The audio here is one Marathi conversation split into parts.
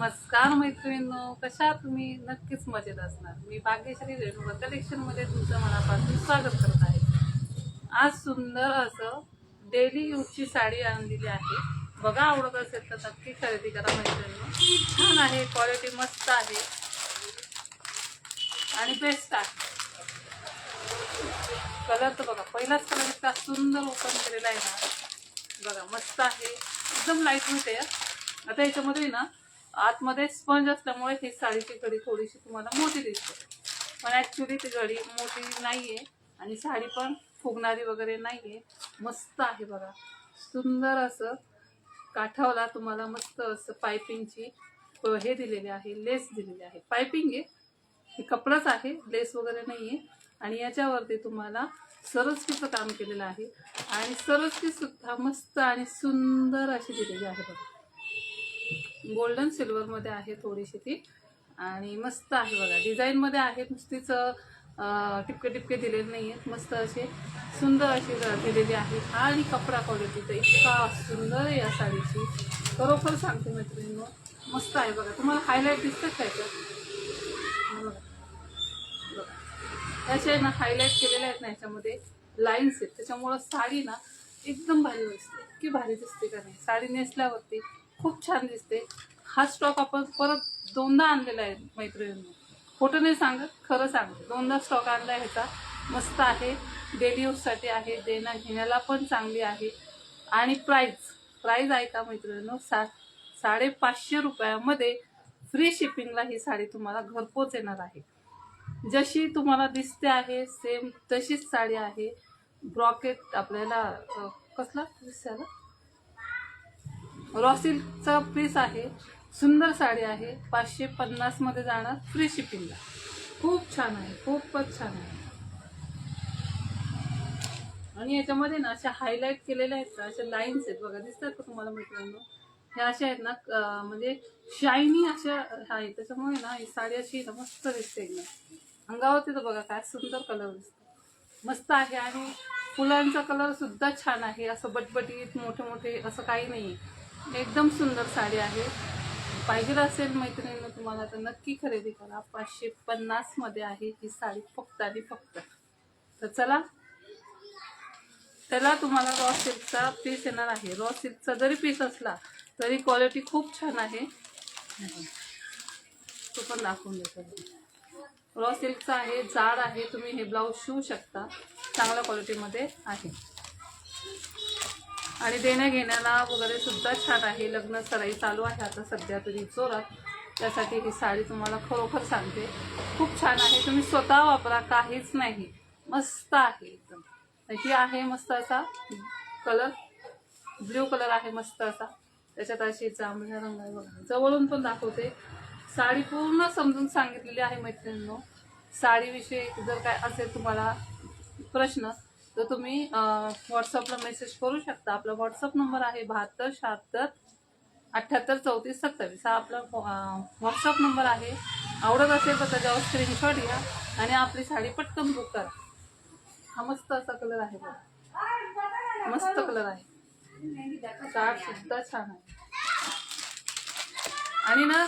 नमस्कार मैत्रिणींनो कशा तुम्ही? नक्कीच मजेत असणार. मी भाग्यश्री रेणू कलेक्शनमध्ये तुमचं मनापासून स्वागत करत आहे. आज सुंदर असं डेली यूजची साडी आणलेली आहे. बघा आवडत असेल तर नक्की खरेदी करा मैत्रिणींनो. छान आहे क्वालिटी मस्त आहे. आणि बेस्ट आहे. कलर तर बघा पहिलाच कलर इतका सुंदर ओपन केलेला आहे ना. बघा मस्त आहे. एकदम लाइट वेट आहे. आता याच्यामध्ये ना आतमध्ये स्पंज असल्यामुळे ही साडीची घडी थोडीशी तुम्हाला मोठी दिसते. पण ॲक्च्युली ती घडी मोठी नाही आहे आणि साडी पण फुगणारी वगैरे नाही आहे मस्त आहे बघा. सुंदर असं काठावला तुम्हाला मस्त असं पायपिंगची हे दिलेली आहे लेस दिलेली आहे. पायपिंग आहे. हे कपडाच आहे लेस वगैरे नाही आहे आणि याच्यावरती तुम्हाला सरस्कीचं काम केलेलं आहे. आणि सरस्की सुद्धा मस्त आणि सुंदर अशी दिलेली आहे बघा. गोल्डन सिल्वरमध्ये आहे थोडीशी ती. आणि मस्त आहे बघा. डिझाईनमध्ये आहे नुसतीच टिपके टिपके दिलेले नाही आहेत मस्त असे सुंदर अशी दिलेली आहे. आणि कपडा क्वालिटी तर इतका सुंदर आहे या साडीची. खरोखर सांगते मैत्रिणींनो मस्त आहे बघा. तुम्हाला हायलाईट दिसतं काय बघा. बघा. असे ना हायलाईट केलेले आहेत ना याच्यामध्ये लाईन्स आहेत. त्याच्यामुळं साडी ना एकदम भारी दिसते. इतकी भारी दिसते का नाही? साडी नेसल्यावरती खूप छान दिसते. हा स्टॉक आपण परत दोनदा आणलेला आहे मैत्रिणींनी. खोटं नाही सांगत खरं सांगत. दोनदा स्टॉक आणला आहे ह्याचा. मस्त आहे. डेली यूजसाठी आहे. देण्या घेण्याला पण चांगली आहे. आणि प्राईज प्राईज आहे का मैत्रिणींनो? सा साडेपाचशे रुपयामध्ये फ्री शिपिंगला ही साडी तुम्हाला घरपोच येणार आहे. जशी तुम्हाला दिसते आहे सेम तशीच साडी आहे. ब्रॉकेट आपल्याला कसला? दिसायला रॉसिलचा पीस आहे. सुंदर साडी आहे. पाचशे पन्नासमध्ये जाणार फ्री शिपिंगला खूप छान आहे. खूपच छान आहे. आणि याच्यामध्ये ना अशा हायलाईट केलेल्या आहेत ना अशा लाईन्स आहेत. बघा दिसतात का तुम्हाला मित्रांनो? ह्या अशा आहेत ना म्हणजे शायनी अशा आहे त्याच्यामुळे ना ही साडी अशी ना मस्त दिसते एकदम. अंगावरती तर बघा काय सुंदर कलर दिसतो. मस्त आहे आणि फुलांचा कलर सुद्धा छान आहे. असं बटबटीत मोठे मोठे असं काही नाही एकदम सुंदर साडी आहे. पाहिजे असेल मैत्रिणीनं तुम्हाला तर नक्की खरेदी करा. पाचशे पन्नासमध्ये आहे ही साडी फक्त आणि फक्त. तर चला. त्याला तुम्हाला रॉ सिल्कचा पीस येणार आहे. रॉ सिल्कचा जरी पीस असला तरी क्वालिटी खूप छान आहे. तो पण दाखवून देतो. रॉ सिल्कचा आहे जाड आहे तुम्ही हे ब्लाऊज शिवू शकता. चांगल्या क्वालिटीमध्ये आहे. आणि देण्या घेण्याला वगैरे सुद्धा छान आहे. लग्न सराई चालू आहे आता सध्या तरी जोरात. त्यासाठी ही साडी तुम्हाला खरोखर सांगते. खूप छान आहे. तुम्ही स्वतः वापरा काहीच नाही. मस्त आहे एकदम. ही आहे मस्त असा कलर. ब्ल्यू कलर आहे मस्त असा. त्याच्यात अशी जांभळ्या रंग आहे बघा. जवळून पण दाखवते. साडी पूर्ण समजून सांगितलेली आहे मैत्रिणींनो. साडीविषयी जर काय असेल तुम्हाला प्रश्न तर तुम्ही व्हॉट्सअपला मेसेज करू शकता. आपला व्हॉट्सअप नंबर आहे बहात्तर शहात्तर अठ्ठ्याहत्तर चौतीस सत्तावीस. हा आपला व्हॉट्सअप नंबर आहे. आवडत असेल तर त्याच्यावर स्क्रीनशॉट घ्या आणि आपली साडी पटकन बुक करा. हा मस्त असा कलर आहे बघा. मस्त कलर आहे. चाट सुद्धा छान आहे. आणि ना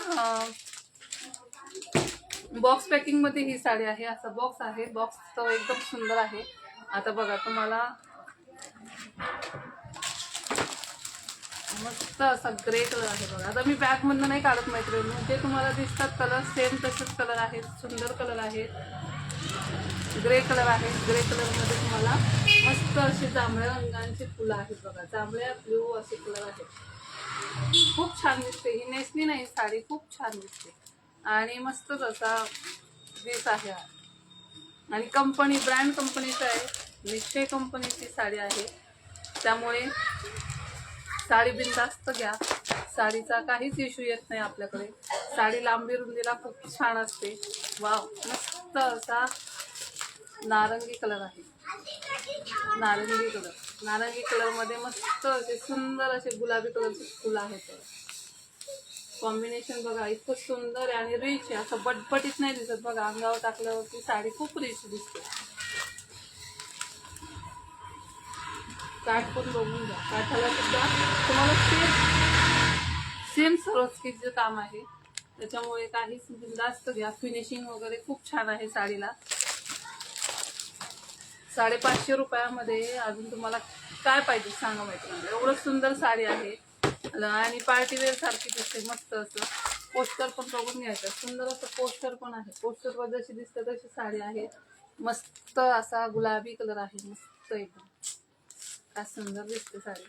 बॉक्स पॅकिंगमध्ये ही साडी आहे. असा बॉक्स आहे. बॉक्स तो एकदम सुंदर आहे. आता बघा तुम्हाला मस्त असा ग्रे कलर आहे बघा. आता मी बॅग मधनं नाही काढत मैत्रिणी जे तुम्हाला दिसतात कलर सेम तसेच कलर आहेत. सुंदर कलर आहेत. ग्रे कलर आहे. ग्रे कलरमध्ये तुम्हाला मस्त अशी जांभळ्या रंगांची फुलं आहेत बघा. जांभळ्या ब्ल्यू असे कलर आहेत. खूप छान दिसते. ही नेसली नाही साडी खूप छान दिसते. आणि मस्तच असा ड्रेस आहे आणि कंपनी ब्रँड कंपनीचा आहे. निश्चय कंपनीची साडी आहे. त्यामुळे साडी बिनधास्त घ्या. साडीचा काहीच इश्यू येत नाही आपल्याकडे. साडी लांबी रुंदीला खूप छान असते. वाव मस्त असा नारंगी कलर आहे. नारंगी कलर नारंगी कलरमध्ये मस्त असे सुंदर असे गुलाबी कलरचे फुलं आहेत. कॉम्बिनेशन बघा इतकं सुंदर आहे आणि रिच आहे. असं बटबटीत नाही दिसत बघा. अंगावर टाकल्यावरती साडी खूप रिच दिसते. काठ पण बघून घ्या. काठाला सुद्धा तुम्हाला सेम सेम सरोस्कीचं काम आहे. त्याच्यामुळे काहीच जास्त घ्या. फिनिशिंग वगैरे खूप छान आहे साडीला. साडेपाचशे रुपयामध्ये अजून तुम्हाला काय पाहिजे सांगा माहिती एवढं सुंदर साडी आहे. आणि पार्टीवेअर सारखी दिसते मस्त असं. पोस्टर पण बघून घ्यायचं. सुंदर असं पोस्टर पण आहे. पोस्टरवर जशी दिसते तशी साडी आहे. मस्त असा गुलाबी कलर आहे. मस्त एकदम. काय सुंदर दिसते साडी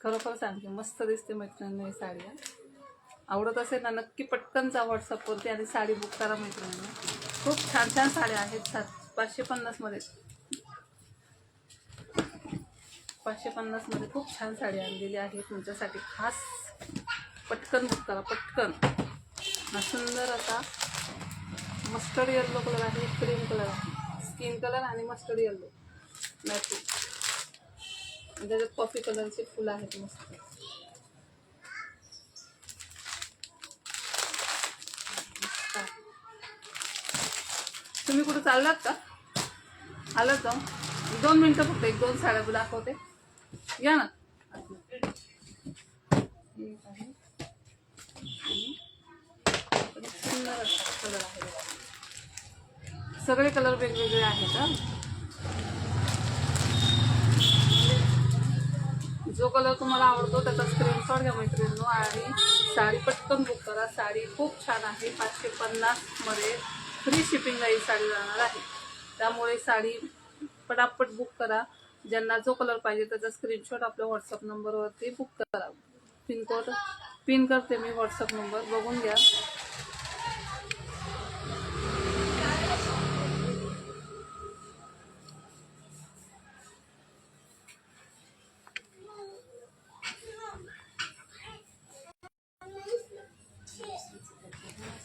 खरोखर सांगते मस्त दिसते मैत्रिणींना ही साडी आवडत असेल ना नक्की पटकन जा व्हॉट्सअपवरती आणि साडी बुक करा मैत्रिणींना खूप छान छान साड्या आहेत सात पाचशे पन्नासमध्ये पाचशे पन्नासमध्ये खूप छान साडी आणलेली आहे तुमच्यासाठी खास पटकन बुक करा पटकन सुंदर असा मस्टर्ड येल्लो कलर आहे क्रीम कलर आहे स्किन कलर आणि मस्टर्ड येल्लो. मॅचिंग त्याच्यात कॉफी कलरचे फुलं आहेत मस्त. तुम्ही कुठे चाललात का? आलात जाऊ दोन मिनटं फक्त एक दोन साड्या दाखवते. या ना. आहे. सुंदर कलर आहे सगळे कलर वेगवेगळे आहेत जो कलर तुम्हाला आवडतो त्याचा स्क्रीनशॉट घ्या मैत्रिणींनो. आणि साडी पटकन बुक करा. साडी खूप छान आहे. पाचशे पन्नासमध्ये फ्री शिपिंगला ही साडी जाणार आहे. त्यामुळे साडी पटापट बुक करा. ज्यांना जो कलर पाहिजे त्याचा स्क्रीनशॉट आपल्या व्हॉट्सअप नंबरवरती बुक करा. पिनकोड पिन करते मी व्हॉट्सअप नंबर बघून घ्या.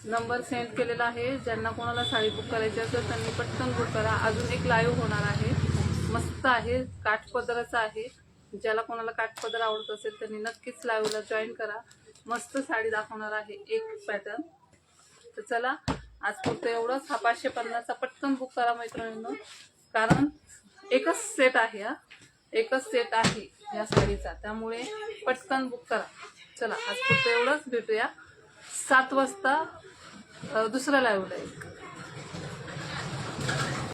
नंबर सेंड केलेला आहे. ज्यांना कोणाला साडी बुक करायची असेल त्यांनी पटकन बुक करा. अजून एक लाईव्ह होणार आहे. मस्त आहे. काठपदराचा आहे. ज्याला कोणाला काठपदर आवडत असेल त्यांनी नक्कीच लाईव्हला जॉईन करा. मस्त साडी दाखवणार आहे एक पॅटर्न तर चला आज फक्त एवढंच. हा पाचशे पन्नासचा पटकन बुक करा मैत्रिणींनो. कारण एकच सेट आहे हा. एकच सेट आहे या साडीचा. त्यामुळे पटकन बुक करा. चला आज फक्त एवढंच भेटूया. सात वाजता दुसरा लाईव्हला एक